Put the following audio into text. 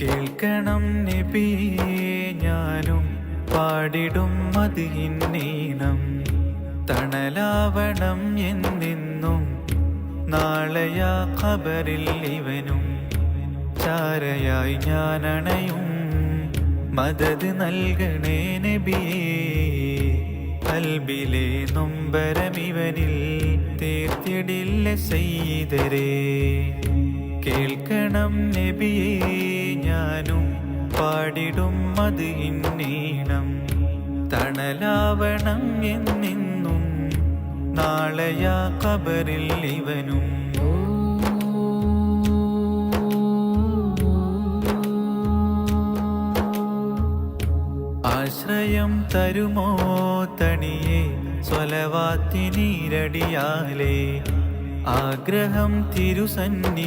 കേൾക്കണം നബിയേ ഞാനും പാടിടും മതിയിന്നീനം തണലാവണം എന്നെന്നും നാളെയാ ഖബറിൽ ഇവനും. ചാരയായി ഞാൻ അണയും മദത് നൽകണേ നബിയേ അൽബിലെ നൊമ്പരമിവനിൽ തീർത്തിടില്ല ചെയ്തരേ കേൾക്കണം നബിയേ പാടിടും അത് ഇന്നീണം. തണലാവണം എന്നെന്നും നാളെയാ കബറിൽ ഇവനും. ആശ്രയം തരുമോ തണിയെ സ്വലവാത്തിനീരടിയാലേ ആഗ്രഹം തിരുസന്നി